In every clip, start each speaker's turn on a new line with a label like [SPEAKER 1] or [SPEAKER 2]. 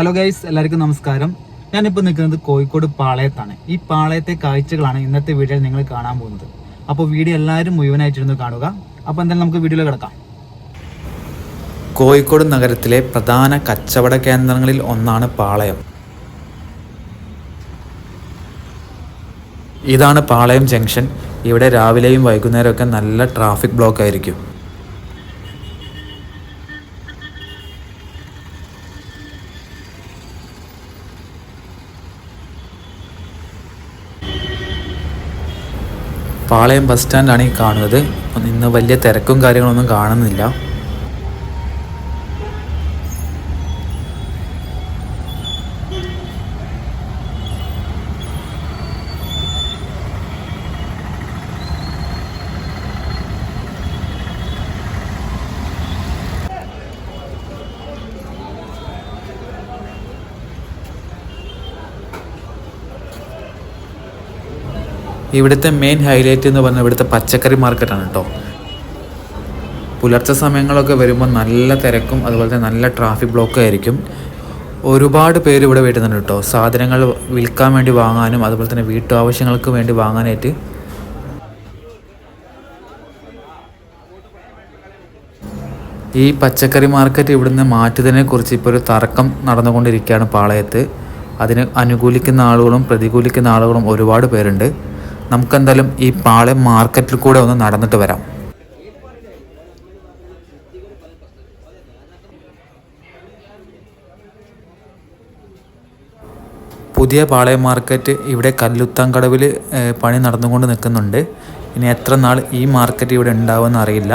[SPEAKER 1] Hello guys എല്ലാവർക്കും നമസ്കാരം. ഞാനിപ്പോൾ നിൽക്കുന്നത് കോഴിക്കോട് പാളയത്താണ്. ഈ പാളയത്തെ കാഴ്ചകളാണ് ഇന്നത്തെ വീഡിയോയിൽ നിങ്ങൾ കാണാൻ പോകുന്നത്. അപ്പോൾ വീഡിയോ എല്ലാവരും മുഴുവനായിട്ടിരുന്ന് കാണുക. അപ്പോൾ എന്തായാലും നമുക്ക് വീഡിയോയിൽ കിടക്കാം.
[SPEAKER 2] കോഴിക്കോട് നഗരത്തിലെ പ്രധാന കച്ചവട കേന്ദ്രങ്ങളിൽ ഒന്നാണ് പാളയം. ഇതാണ് പാളയം ജംഗ്ഷൻ. ഇവിടെ രാവിലെയും വൈകുന്നേരമൊക്കെ നല്ല ട്രാഫിക് ബ്ലോക്ക് ആയിരിക്കും. പാളയം ബസ് സ്റ്റാൻഡാണ് ഈ കാണുന്നത്. ഇന്ന് വലിയ തിരക്കും കാര്യങ്ങളൊന്നും കാണുന്നില്ല. ഇവിടുത്തെ മെയിൻ ഹൈലൈറ്റ് എന്ന് പറഞ്ഞാൽ ഇവിടുത്തെ പച്ചക്കറി മാർക്കറ്റാണ് കേട്ടോ പുലർച്ചെ സമയങ്ങളൊക്കെ വരുമ്പോൾ നല്ല തിരക്കും അതുപോലെ തന്നെ നല്ല ട്രാഫിക് ബ്ലോക്കും ആയിരിക്കും. ഒരുപാട് പേര് ഇവിടെ വരുന്നുണ്ട് കേട്ടോ സാധനങ്ങൾ വിൽക്കാൻ വേണ്ടി വാങ്ങാനും അതുപോലെ തന്നെ വീട്ടു ആവശ്യങ്ങൾക്ക് വേണ്ടി വാങ്ങാനായിട്ട്. ഈ പച്ചക്കറി മാർക്കറ്റ് ഇവിടുന്ന് മാറ്റിയതിനെ കുറിച്ച് ഇപ്പോൾ ഒരു തർക്കം നടന്നുകൊണ്ടിരിക്കുകയാണ് പാളയത്ത്. അതിന് അനുകൂലിക്കുന്ന ആളുകളും പ്രതികൂലിക്കുന്ന ആളുകളും ഒരുപാട് പേരുണ്ട്. നമുക്കെന്തായാലും ഈ പാളയം മാർക്കറ്റിൽ കൂടെ ഒന്ന് നടന്നിട്ട് വരാം. പുതിയ പാളയം മാർക്കറ്റ് ഇവിടെ കല്ലുത്താങ്കടവിൽ പണി നടന്നുകൊണ്ട് നിൽക്കുന്നുണ്ട്. ഇനി എത്ര നാൾ ഈ മാർക്കറ്റ് ഇവിടെ ഉണ്ടാവുമെന്ന് അറിയില്ല.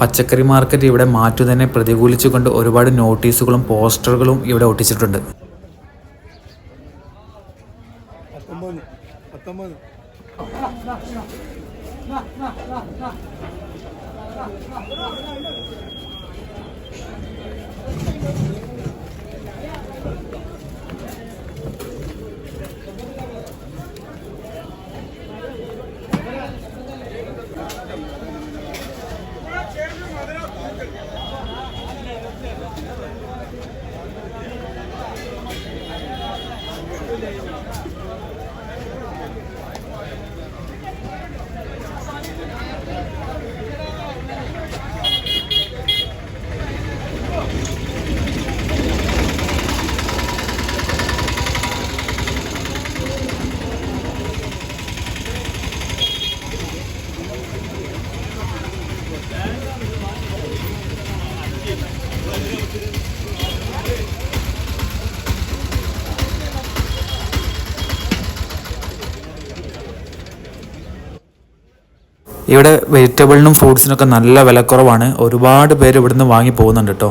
[SPEAKER 2] പച്ചക്കറി മാർക്കറ്റ് ഇവിടെ മാറ്റുന്നതിനെ പ്രതികൂലിച്ചുകൊണ്ട് ഒരുപാട് നോട്ടീസുകളും പോസ്റ്ററുകളും ഇവിടെ ഒട്ടിച്ചിട്ടുണ്ട്.
[SPEAKER 3] പത്തൊമ്പത് പത്തൊമ്പത്.
[SPEAKER 2] ഇവിടെ വെജിറ്റബിളിനും ഫ്രൂട്ട്സിനൊക്കെ നല്ല വിലക്കുറവാണ്. ഒരുപാട് പേര് ഇവിടുന്ന് വാങ്ങി പോകുന്നുണ്ട് കേട്ടോ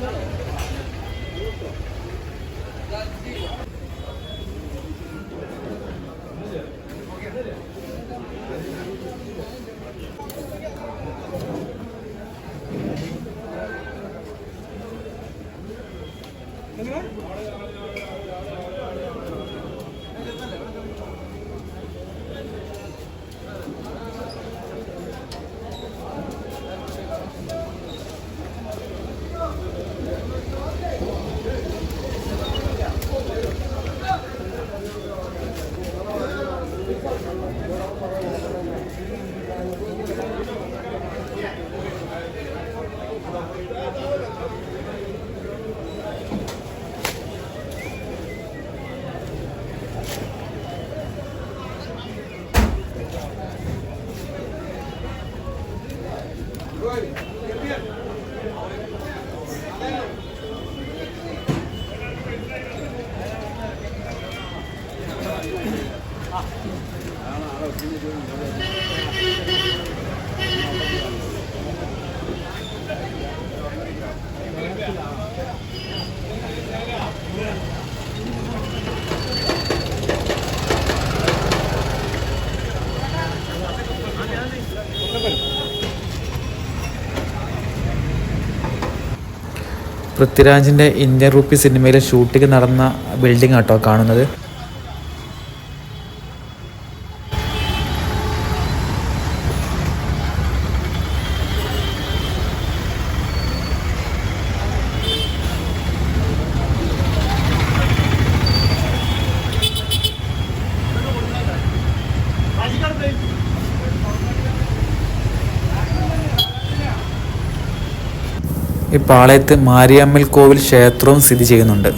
[SPEAKER 2] 그래? പൃഥ്വിരാജിന്റെ ഇന്ത്യൻ റുപ്പി സിനിമയിലെ ഷൂട്ടിങ് നടന്ന ബിൽഡിംഗ് ആട്ടോ കാണുന്നത്. പാളയത്ത് മാരിയമ്മൽ കോവിൽ ക്ഷേത്രവും സ്ഥിതി ചെയ്യുന്നുണ്ട്.